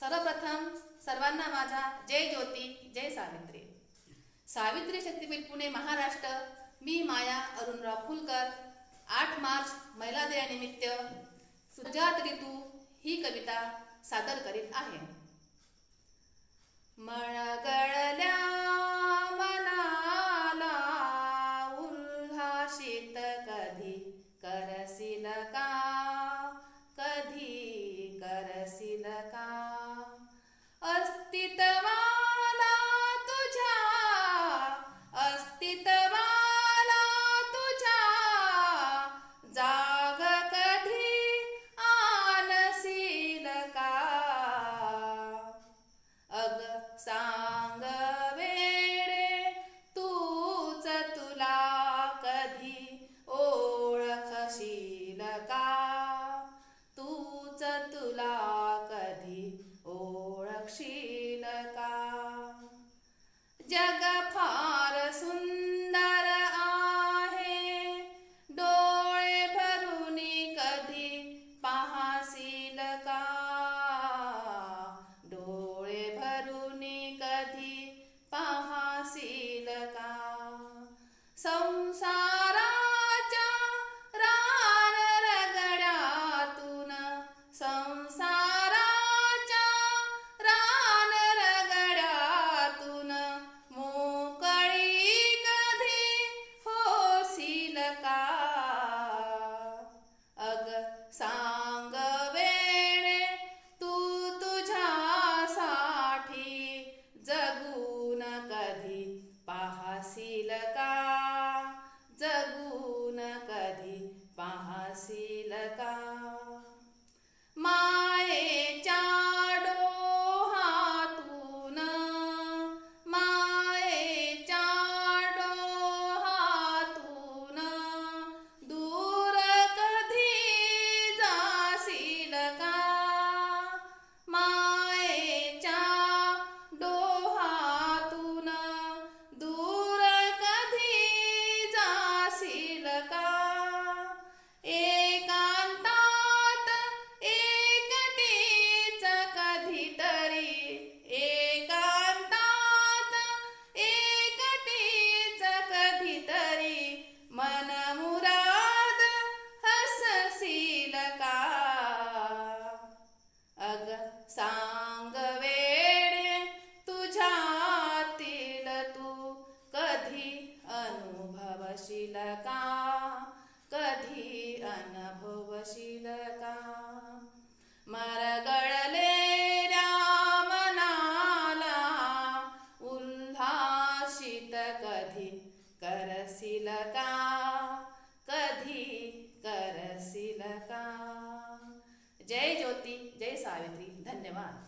सर्वप्रथम सर्वांना माझा जय ज्योती जय सावित्री. सावित्री शक्तीपीठ पुणे महाराष्ट्र. मी माया अरुणराव फुलकर. आठ मार्च महिला दिनानिमित्त सुजात ऋतू ही कविता सादर करीत आहे. मळगळल्या मनाला उल्हासित कधी करशील का? कधी करशील का? अस्तित्वाला तुझ्या अस्तित्वाला तुझ्या. जाग कधी आणशील का? अग सांग. sông xa शीलका का कधी अनुभवशील का मरगळले मनाला उल्हासित कधी करशील का कधी करशील का जय ज्योती जय सावित्री धन्यवाद.